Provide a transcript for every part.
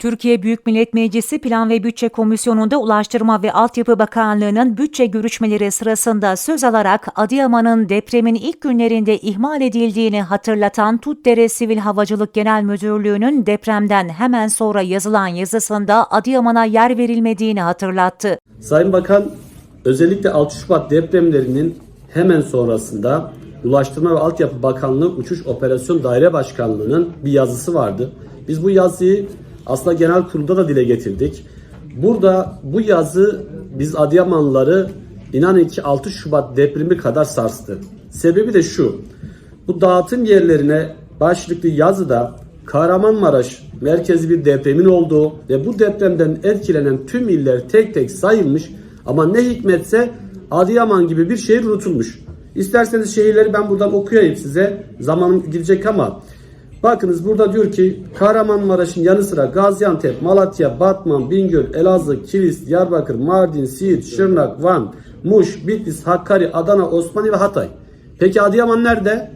Türkiye Büyük Millet Meclisi Plan ve Bütçe Komisyonu'nda Ulaştırma ve Altyapı Bakanlığı'nın bütçe görüşmeleri sırasında söz alarak Adıyaman'ın depremin ilk günlerinde ihmal edildiğini hatırlatan Tutdere Sivil Havacılık Genel Müdürlüğü'nün depremden hemen sonra yazılan yazısında Adıyaman'a yer verilmediğini hatırlattı. Sayın Bakan özellikle 6 Şubat depremlerinin hemen sonrasında Ulaştırma ve Altyapı Bakanlığı Uçuş Operasyon Daire Başkanlığı'nın bir yazısı vardı. Biz bu yazıyı aslında genel kurulda da dile getirdik. Burada bu yazı biz Adıyamanlıları inanın ki 6 Şubat depremi kadar sarstı. Sebebi de şu. Bu dağıtım yerlerine başlıklı yazıda Kahramanmaraş merkezi bir depremin olduğu ve bu depremden etkilenen tüm iller tek tek sayılmış ama ne hikmetse Adıyaman gibi bir şehir unutulmuş. İsterseniz şehirleri ben buradan okuyayım size. Zamanım gidecek ama bakınız burada diyor ki Kahramanmaraş'ın yanı sıra Gaziantep, Malatya, Batman, Bingöl, Elazığ, Kilis, Diyarbakır, Mardin, Siirt, Şırnak, Van, Muş, Bitlis, Hakkari, Adana, Osmaniye ve Hatay. Peki Adıyaman nerede?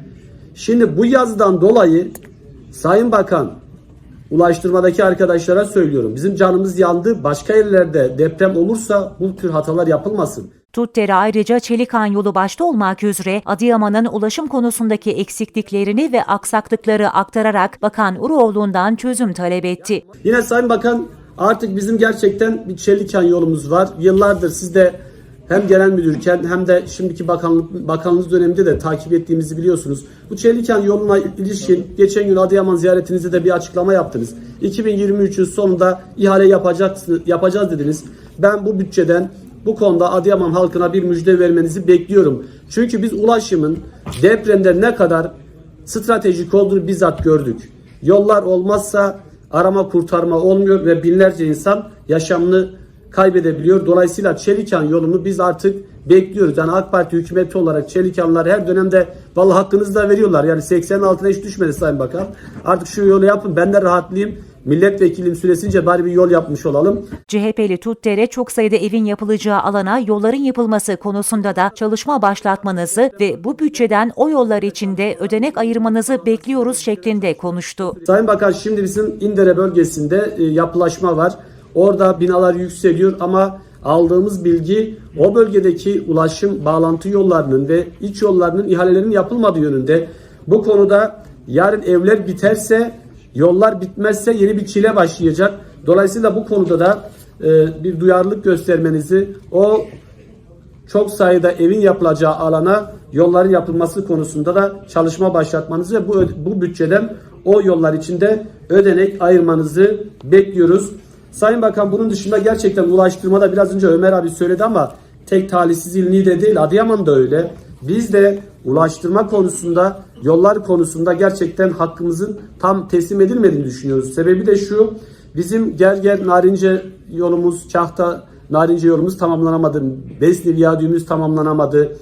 Şimdi bu yazıdan dolayı Sayın Bakan Ulaştırmadaki arkadaşlara söylüyorum. Bizim canımız yandı. Başka yerlerde deprem olursa bu tür hatalar yapılmasın. Tutdere ayrıca Çelikan yolu başta olmak üzere Adıyaman'ın ulaşım konusundaki eksikliklerini ve aksaklıkları aktararak Bakan Uroğlu'ndan çözüm talep etti. Yine Sayın Bakan artık bizim gerçekten bir Çelikan yolumuz var. Yıllardır siz de hem genel müdürken hem de şimdiki bakanlık bakanlığınız döneminde de takip ettiğimizi biliyorsunuz. Bu Çelikan yoluna ilişkin geçen gün Adıyaman ziyaretinizde de bir açıklama yaptınız. 2023'ün sonunda ihale yapacaksınız, yapacağız dediniz. Ben bu bütçeden bu konuda Adıyaman halkına bir müjde vermenizi bekliyorum. Çünkü biz ulaşımın depremde ne kadar stratejik olduğunu bizzat gördük. Yollar olmazsa arama kurtarma olmuyor ve binlerce insan yaşamını kaybedebiliyor. Dolayısıyla Çelikan yolunu biz artık bekliyoruz. Yani AK Parti hükümeti olarak Çelikanlar her dönemde vallahi hakkınızı da veriyorlar. Yani 80'in altına hiç düşmedi Sayın Bakan. Artık şu yolu yapın ben de rahatlayayım. Milletvekilim süresince bari bir yol yapmış olalım. CHP'li Tutdere çok sayıda evin yapılacağı alana yolların yapılması konusunda da çalışma başlatmanızı ve bu bütçeden o yollar içinde ödenek ayırmanızı bekliyoruz şeklinde konuştu. Sayın Bakan şimdi bizim İndere bölgesinde e, yapılaşma var. Orada binalar yükseliyor ama aldığımız bilgi o bölgedeki ulaşım bağlantı yollarının ve iç yollarının ihalelerinin yapılmadığı yönünde. Bu konuda yarın evler biterse yollar bitmezse yeni bir çile başlayacak. Dolayısıyla bu konuda da e, bir duyarlılık göstermenizi o çok sayıda evin yapılacağı alana yolların yapılması konusunda da çalışma başlatmanızı ve bu, bu bütçeden o yollar içinde ödenek ayırmanızı bekliyoruz. Sayın Bakan bunun dışında gerçekten ulaştırmada biraz önce Ömer abi söyledi ama tek talihsiz il Niğde değil Adıyaman da öyle. Biz de ulaştırma konusunda yollar konusunda gerçekten hakkımızın tam teslim edilmediğini düşünüyoruz. Sebebi de şu bizim Gerger Narince yolumuz Çahta Narince yolumuz tamamlanamadı. Besni Viyadüğümüz tamamlanamadı.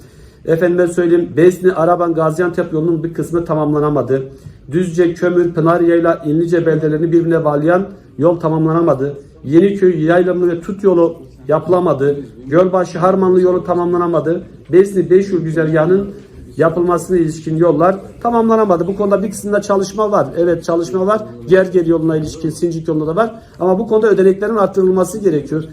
Efendime söyleyeyim Besni Araban Gaziantep yolunun bir kısmı tamamlanamadı. Düzce, Kömür, Pınarya'yla İnlice beldelerini birbirine bağlayan yol tamamlanamadı. Yeniköy, Yaylamlı ve Tut yolu yapılamadı. Gölbaşı, Harmanlı yolu tamamlanamadı. Besni, Beşyur güzergahının yapılmasına ilişkin yollar tamamlanamadı. Bu konuda bir kısımda çalışma var. Evet çalışma var. Gerger yoluna ilişkin Sincik yolunda da var. Ama bu konuda ödeneklerin arttırılması gerekiyor.